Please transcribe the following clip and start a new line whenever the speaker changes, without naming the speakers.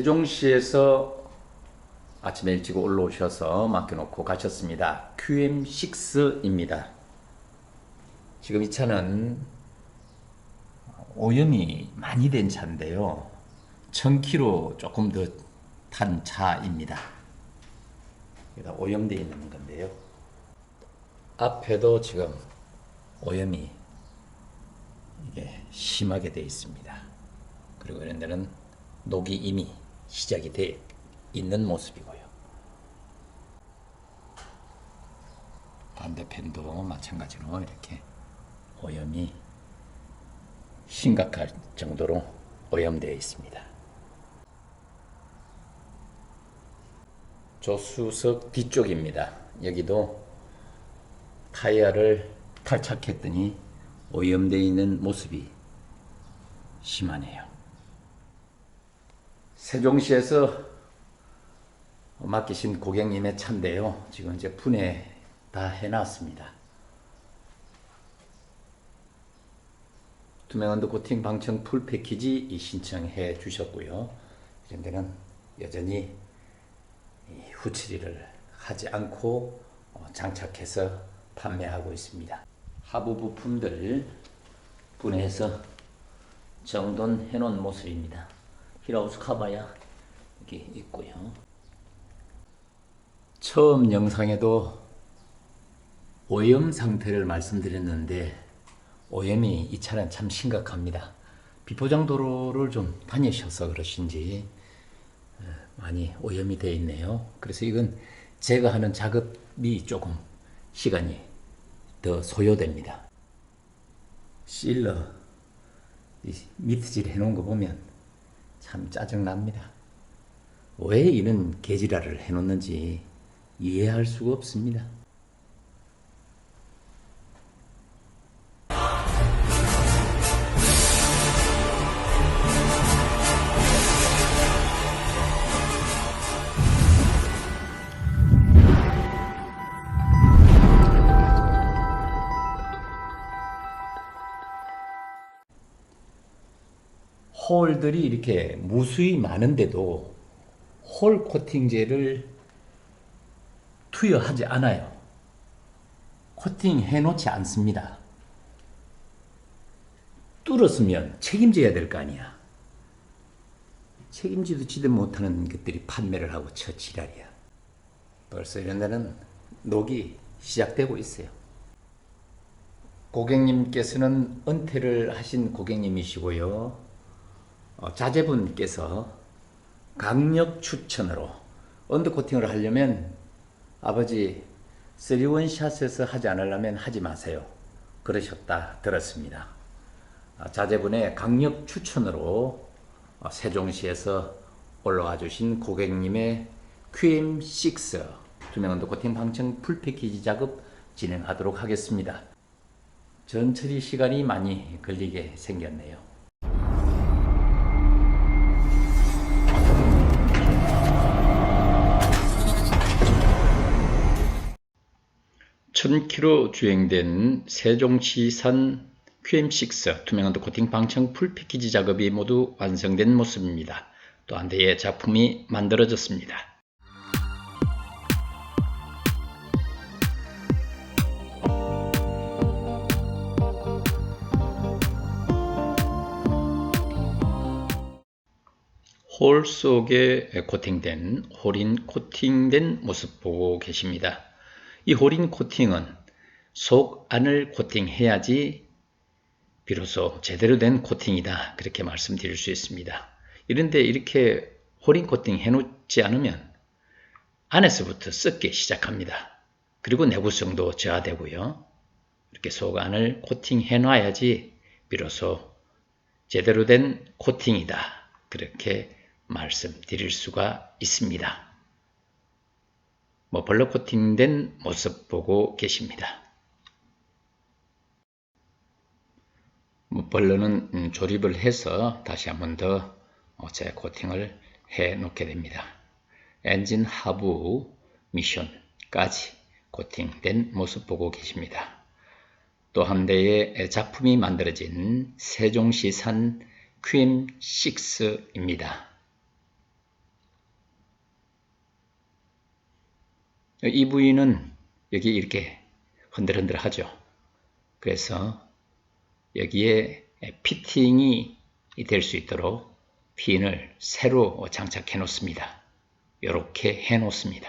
세종시에서 아침에 일찍 올라오셔서 맡겨놓고 가셨습니다. QM6입니다. 지금 이 차는 오염이 많이 된 차인데요. 1000km 조금 더 탄 차입니다. 여기다 오염되어 있는 건데요. 앞에도 지금 오염이 이게 심하게 되어 있습니다. 그리고 이런 데는 녹이 이미 시작이 돼 있는 모습이고요. 반대편도 마찬가지로 이렇게 오염이 심각할 정도로 오염되어 있습니다. 조수석 뒤쪽입니다. 여기도 타이어를 탈착했더니 오염되어 있는 모습이 심하네요. 세종시에서 맡기신 고객님의 차인데요. 지금 이제 분해 다 해놨습니다. 투명한도 코팅 방청 풀 패키지 신청해 주셨고요. 이런 데는 여전히 후처리를 하지 않고 어, 장착해서 판매하고 있습니다. 하부 부품들 분해해서 정돈해 놓은 모습입니다. 힐하우스 카바야 여기 있고요. 처음 영상에도 오염 상태를 말씀드렸는데 오염이 이 차는 참 심각합니다. 비포장 도로를 좀 다니셔서 그러신지 어, 많이 오염이 되어 있네요. 그래서 이건 제거하는 작업이 조금 시간이 더 소요됩니다. 실러 이 미트질 해놓은 거 보면 참 짜증납니다. 왜 이런 개지랄을 해놓는지 이해할 수가 없습니다. 홀들이 이렇게 무수히 많은데도 홀 코팅제를 투여하지 않아요. 코팅 해 놓지 않습니다. 뚫었으면 책임져야 될 거 아니야. 책임지도 지도 못하는 것들이 판매를 하고 저 지랄이야. 벌써 이런 데는 녹이 시작되고 있어요. 고객님께서는 은퇴를 하신 고객님이시고요. 어, 자제분께서 강력 추천으로 언더코팅을 하려면 아버지 3원 샷에서 하지 않으려면 하지 마세요. 그러셨다 들었습니다. 아, 자제분의 강력 추천으로 어, 세종시에서 올라와 주신 고객님의 QM6 투명 언더코팅 방청 풀패키지 작업 진행하도록 하겠습니다. 전처리 시간이 많이 걸리게 생겼네요. 1000km 주행된 세종시산 QM6 투명한도 코팅 방청 풀 패키지 작업이 모두 완성된 모습입니다. 또 한 대의 작품이 만들어졌습니다. 홀 속에 코팅된 홀인 코팅된 모습 보고 계십니다. 이 홀인 코팅은 속 안을 코팅해야지 비로소 제대로 된 코팅이다. 그렇게 말씀드릴 수 있습니다. 이런데 이렇게 홀인 코팅 해놓지 않으면 안에서부터 썩기 시작합니다. 그리고 내구성도 저하되고요. 이렇게 속 안을 코팅해 놔야지 비로소 제대로 된 코팅이다. 그렇게 말씀드릴 수가 있습니다. 뭐 벌러 코팅된 모습 보고 계십니다. 뭐 벌러는 음, 조립을 해서 다시 한 번 더 재코팅을 해 놓게 됩니다. 엔진 하부 미션까지 코팅된 모습 보고 계십니다. 또 한 대의 작품이 만들어진 세종시산 QM6입니다. 이 부위는 여기 이렇게 흔들흔들 하죠. 그래서 여기에 피팅이 될 수 있도록 핀을 새로 장착해 놓습니다. 이렇게 해 놓습니다.